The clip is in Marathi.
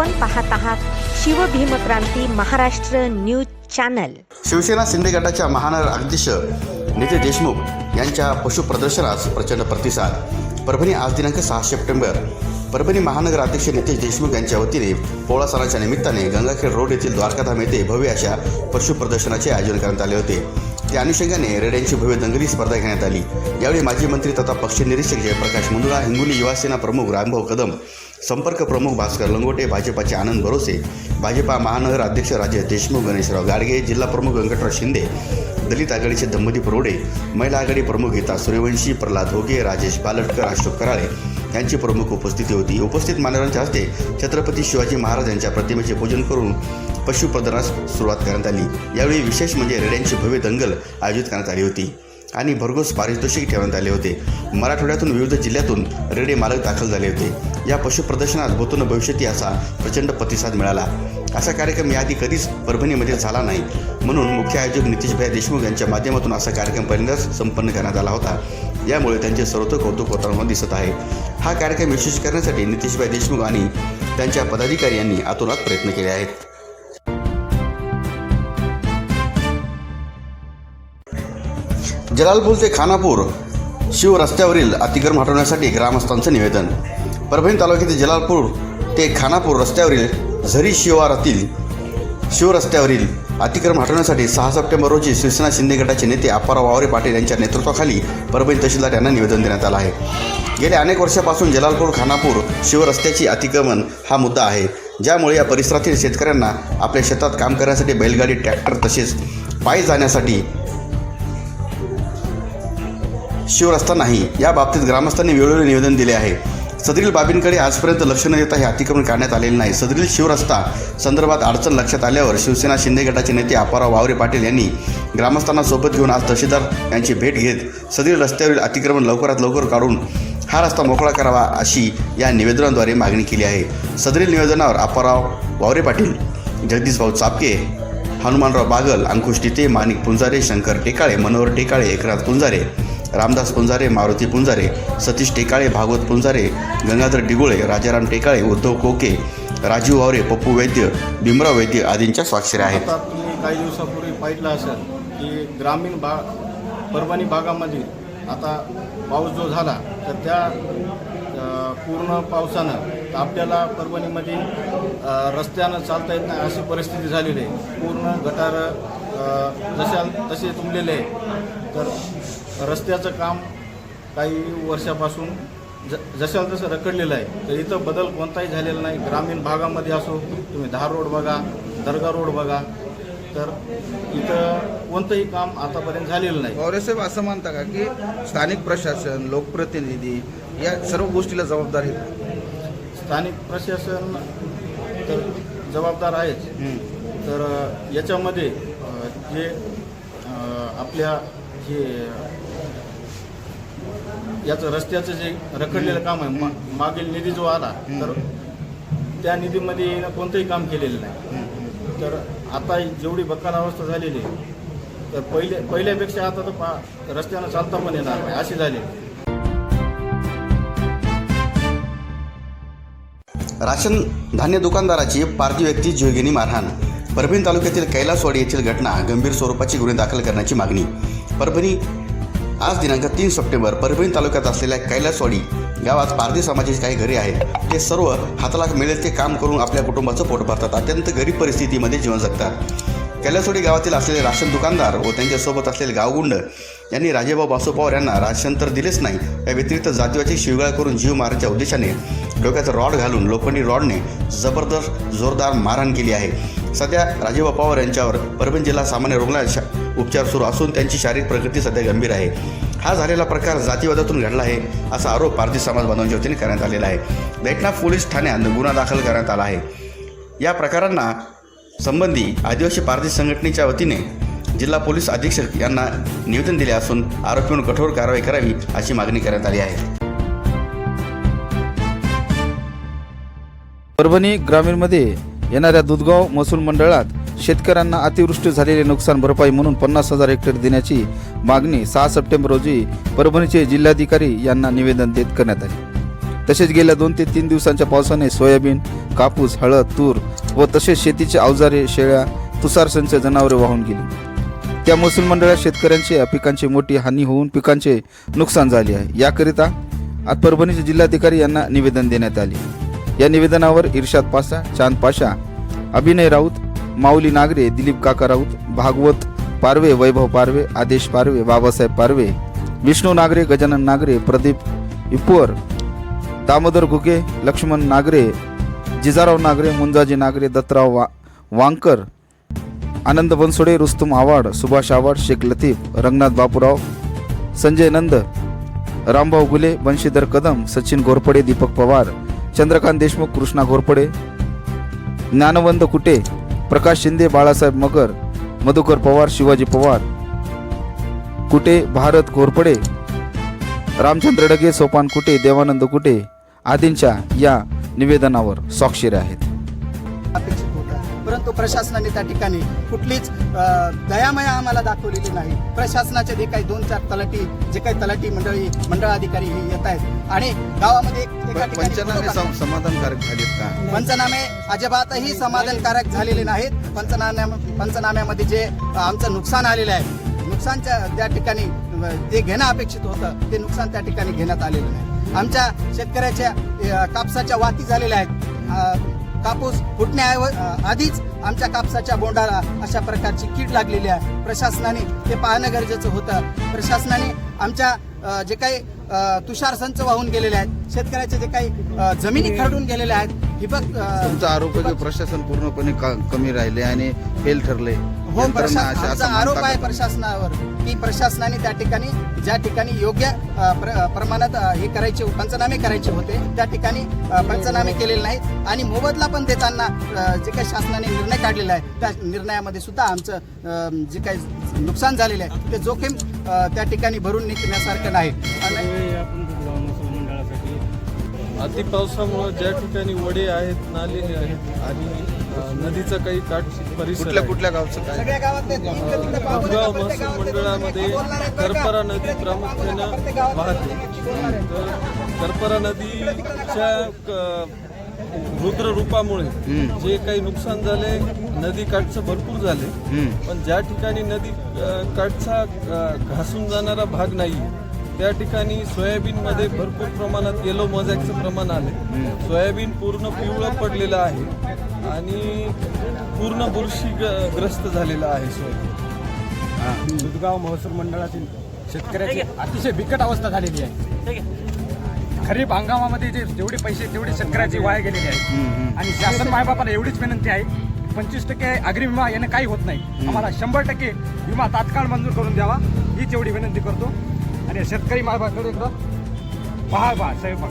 आपण पाहत आहात शिवभीमक्रांती महाराष्ट्र न्यूज चॅनल. शिवसेना शिंदे गटाच्या महानगर अध्यक्ष नितीश देशमुख यांच्या पशु प्रदर्शनास प्रचंड प्रतिसाद. परभणी आज दिनांक सहा सप्टेंबर. परभणी महानगर अध्यक्ष नितेश देशमुख यांच्या वतीने पोळा सणाच्या निमित्ताने गंगाखेड रोड येथील द्वारकाधाम येथे भव्य अशा पशु प्रदर्शनाचे आयोजन करण्यात आले होते. त्या अनुषंगाने रेड्यांची भव्य दंगली स्पर्धा घेण्यात आली. यावेळी माजी मंत्री तथा पक्ष निरीक्षक जयप्रकाश मुंदुळा हिंगोली युवासेना प्रमुख रामभाऊ कदम संपर्क प्रमुख भास्कर लंगोटे भाजपाचे आनंद भरोसे भाजपा महानगर अध्यक्ष राजेश देशमुख गणेशराव गाडगे जिल्हा प्रमुख व्यंकटराव शिंदे दलित आघाडीचे दंपती परोडे महिला आघाडी प्रमुख गीता सूर्यवंशी प्रल्हाद होगे राजेश बालटकर अशोक कराळे यांची प्रमुख उपस्थिती होती. उपस्थित मान्यवरांच्या हस्ते छत्रपती शिवाजी महाराज यांच्या प्रतिमेचे पूजन करून पशुप्रदनास सुरुवात करण्यात आली. यावेळी विशेष म्हणजे रेड्यांची भव्य दंगल आयोजित करण्यात आली होती. आणि भरघोस पारितोषिक ठेवण्यात आले होते. मराठवाड्यातून विविध जिल्ह्यातून रेडे मालक दाखल झाले होते. या पशु प्रदर्शनात भूतून भविष्यती असा प्रचंड प्रतिसाद मिळाला. असा कार्यक्रम याआधी कधीच परभणीमध्ये झाला नाही. म्हणून मुख्य आयोजक नितीशभाई देशमुख यांच्या माध्यमातून असा कार्यक्रम पहिल्यांदाच संपन्न करण्यात आला होता. यामुळे त्यांचे सर्वत्र कौतुक होताना दिसत आहे. हा कार्यक्रम यशस्वी करण्यासाठी नितीशभाई देशमुख आणि त्यांच्या पदाधिकारी यांनी आतोनात प्रयत्न केले आहेत. जलालपूर ते खानापूर शिव रस्त्यावरील अतिक्रम हटवण्यासाठी ग्रामस्थांचं निवेदन. परभणी तालुक्यातील जलालपूर ते खानापूर रस्त्यावरील झरी शिवारातील शिव रस्त्यावरील अतिक्रम हटवण्यासाठी सहा सप्टेंबर रोजी शिवसेना शिंदे गटाचे नेते आप्पाराव वावरे पाटील यांच्या नेतृत्वाखाली परभणी तहसीलदार यांना निवेदन देण्यात आलं आहे. गेल्या अनेक वर्षापासून जलालपूर खानापूर शिवरस्त्याची अतिक्रमण हा मुद्दा आहे. ज्यामुळे या परिसरातील शेतकऱ्यांना आपल्या शेतात काम करण्यासाठी बैलगाडी ट्रॅक्टर तसेच पायी जाण्यासाठी शिवरस्ता नाही. या बाबतीत ग्रामस्थांनी वेळोवेळी निवेदन दिले आहे. सदरील बाबींकडे आजपर्यंत लक्ष न देता हे अतिक्रमण करण्यात आलेले नाही. सदरील शिवरस्ता संदर्भात अडचण लक्षात आल्यावर शिवसेना शिंदे गटाचे नेते आपाराव वावरे पाटील यांनी ग्रामस्थांना सोबत घेऊन आज तहसीलदार यांची भेट घेत सदरील रस्त्यावरील अतिक्रमण लवकरात लवकर काढून हा रस्ता मोकळा करावा अशी या निवेदनाद्वारे मागणी केली आहे. सदरील निवेदनावर आपाराव वावरे पाटील जगदीशभाऊ चापके हनुमानराव बागल अंकुश टिते माणिक पुंजारे शंकर टेकाळे मनोहर टेकाळे एकनाथ पुंजारे रामदास पुंजारे मारुती पुंजारे सतीश टेकाळे भागवत पुंजारे गंगाधर डिगोळे राजाराम टेकाळे उद्धव कोके राजीव वावरे पप्पू वैद्य भीमराव वैद्य आदींच्या स्वाक्षऱ्या आहेत. आता तुम्ही काही दिवसापूर्वी पाहिलं असेल की ग्रामीण भाग परभणी भागामध्ये आता पाऊस जो झाला तर त्या पूर्ण पावसानं आपल्याला परभणीमध्ये रस्त्यानं चालता येत नाही अशी परिस्थिती झालेली आहे. पूर्ण गटार जशा तसे तुंबलेले आहे तर रस्त्याचं काम काही वर्षापासून ज जशाला तसं रखडलेलं आहे. तर इथं बदल कोणताही झालेला नाही. ग्रामीण भागामध्ये असो तुम्ही धार रोड बघा दर्गा रोड बघा. तर इथं कोणतंही काम आतापर्यंत झालेलं नाही. पवारसाहेब असं म्हणता का की स्थानिक प्रशासन लोकप्रतिनिधी या सर्व गोष्टीला जबाबदार आहेत? स्थानिक प्रशासन तर जबाबदार आहेच. तर याच्यामध्ये जे आपल्या हे याचं रस्त्याचं जे रखडलेलं काम आहे मा- मागील निधी जो आला तर त्या निधीमध्ये येणं कोणतंही काम केलेलं नाही. तर आता जेवढी बक्काल अवस्था झालेली आहे तर पहिले पहिल्यापेक्षा आता तर पा रस्त्यानं चालता पण येणार नाही अशी झाली राशन धान्य दुकानदाराची पारधी व्यक्ती जीवघेणी मारहाण. परभणी तालुक्यातील कैलासवाडी येथील घटना गंभीर स्वरूपाची गुन्हे दाखल करण्याची मागणी. परभणी आज दिनांक तीन सप्टेंबर परभणी तालुक्यात असलेल्या कैलासवाडी गावात पारधी समाजाची काही घरे आहेत. ते सर्व हाताला मिळेल ते काम करून आपल्या कुटुंबाचं पोट भरतात. अत्यंत गरीब परिस्थितीमध्ये जीवन जगतात. कैलासवाडी गावातील असलेले राशन दुकानदार व त्यांच्यासोबत असलेले गावगुंड यांनी राजेभाऊ बासू पवार यांना राशन तर दिलेच नाही. या व्यतिरिक्त जातीवाची शिवगाळ करून जीव मारण्याच्या उद्देशाने डोक्याचा रॉड घालून लोखंडी रॉडने जबरदस्त जोरदार मारहाण केली आहे. सध्या राजेभाऊ पवार यांच्यावर परभणी जिल्हा सामान्य रुग्णालयात उपचार सुरू असून त्यांची शारीरिक प्रकृती सध्या गंभीर आहे. हा झालेला प्रकार जातीवादातून घडला आहे असा आरोप पारधी समाज बांधवांच्या वतीने करण्यात आलेला आहे. दैठणा पोलीस ठाण्यात गुन्हा दाखल करण्यात आला आहे. या प्रकारांना संबंधी आदिवासी पारधी संघटनेच्या वतीने जिल्हा पोलीस अधीक्षक यांना निवेदन दिले असून आरोपींवर कठोर कारवाई करावी अशी मागणी करण्यात आली आहे. परभणी ग्रामीणमध्ये येणाऱ्या दुधगाव महसूल मंडळात शेतकऱ्यांना अतिवृष्टी झालेले नुकसान भरपाई म्हणून पन्नास हजार हेक्टर देण्याची मागणी सहा सप्टेंबर रोजी परभणीचे जिल्हाधिकारी यांना निवेदन देत करण्यात आले. तसेच गेल्या दोन ते तीन दिवसांच्या पावसाने सोयाबीन कापूस हळद तूर व तसेच शेतीचे अवजारे शेळ्या तुषार संच जनावरे वाहून गेली. त्या महसूल मंडळात शेतकऱ्यांच्या पिकांची मोठी हानी होऊन पिकांचे नुकसान झाले आहे. याकरिता आज परभणीचे जिल्हाधिकारी यांना निवेदन देण्यात आले. या निवेदनावर इर्शाद पाशा चांद पाशा अभिनय राऊत माऊली नागरे दिलीप काका राऊत भागवत पारवे वैभव पारवे आदेश पारवे बाबासाहेब पारवे विष्णू नागरे गजानन नागरे प्रदीप इप्पुवर दामोदर घुगे लक्ष्मण नागरे जिजाराव नागरे मुंजाजी नागरे दत्तराव वा वांकर आनंद बनसोडे रुस्तुम आवाड सुभाष आवाड शेख लतीफ रंगनाथ बापूराव संजय नंद रामभाऊ गुले बंशीधर कदम सचिन घोरपडे दीपक पवार चंद्रकांत देशमुख कृष्णा घोरपडे ज्ञानवंत कुटे प्रकाश शिंदे बाळासाहेब मगर मधुकर पवार शिवाजी पवार कुटे भारत घोरपडे रामचंद्र डगे सोपान कुटे देवानंद कुटे आदींच्या या निवेदनावर स्वाक्षरी आहेत. अपेक्षित होतं परंतु प्रशासनाने त्या ठिकाणी कुठलीच दयामया आम्हाला दाखवलेली नाही. प्रशासनाचे जे काही दोन चार तलाठी जे काही तलाठी मंडळी मंडळ अधिकारी हे येत आहेत. आणि गावामध्ये एक- एका ठिकाणी पंचनामे सम- समाधानकारक झालेत का? पंचनामे अजिबातही समाधानकारक झालेले नाहीत. पंचनाम्या पंचनाम्यामध्ये जे आमचं नुकसान आलेलं आहे नुकसानच्या त्या ठिकाणी जे घेणं अपेक्षित होतं ते नुकसान त्या ठिकाणी घेण्यात आलेलं नाही. आमच्या शेतकऱ्याच्या कापसाच्या वाती झालेल्या आहेत. कापूस फुटण्याऐव- आधीच आमच्या कापसाच्या बोंडाला अशा प्रकारची कीड लागलेली आहे. प्रशासनाने ते पाहणं गरजेचं होतं. प्रशासनाने आमच्या जे काही तुषार संच वाहून गेलेले आहेत शेतकऱ्याचे जे काही जमिनी खरडून गेलेल्या आहेत तुमचा आरोप आहे की प्रशासन पूर्णपणे का- कमी राहिले आणि फेल ठरले. हो यंत्रणा प्रशा- अशा- आमचा असं आरोप म्हणता आहे का? प्रशासनावर की प्रशासनाने त्या ठिकाणी ज्या ठिकाणी योग्य अ, प्र- प्रमाणात अ, हे करायचे पंचनामे करायचे होते त्या ठिकाणी अ, पंचनामे केलेले नाहीत. आणि मोबदला पण देताना अ, जे काही शासनाने निर्णय काढलेला आहे त्या निर्णयामध्ये सुद्धा आमचं अ, जे काही नुकसान झालेलं आहे ते जोखीम अ, त्या ठिकाणी भरून निघण्यासारखं नाही. आणि अति पावसामुळं ज्या ठिकाणी वडे आहेत नाले आहेत आणि नदीचा काही काठ परिसर कुठल्या आहे. कुठल्या गावचं काय सगळ्या गावातले इथले तिथले पाहू नका, गाव प्रत्येक महसूल मंडळामध्ये? करपरा नदी प्रामुख्यानं वाहते. तर करपरा नदीच्या क- रुद्र रूपामुळे. जे काही नुकसान झाले नदी काठचं भरपूर झाले हम्म. पण ज्या ठिकाणी नदी अ, काठचा अ, घासून जाणारा भाग नाही त्या ठिकाणी सोयाबीनमध्ये भरपूर प्रमाणात येलो मोजॅकचं प्रमाण आले सोयाबीन पूर्ण पिवळं पडलेलं आहे आणि पूर्ण बुरशी ग्रस्त झालेलं आहे सोयाबीन. दुधगाव महसूल मंडळातील शेतकऱ्याची अतिशय बिकट अवस्था झालेली आहे. खरीप हंगामामध्ये जे जेवढे पैसे तेवढे शेतकऱ्याचे वाया गेलेले आहेत आणि शासन मायबापाला एवढीच विनंती आहे पंचवीस टक्के अग्रिम विमा यानं काही होत नाही. आम्हाला शंभर टक्के विमा तात्काळ मंजूर करून द्यावा हीच एवढी विनंती करतो. आणि शेतकरी मायबाकडे एकदा पहा बा साहेब.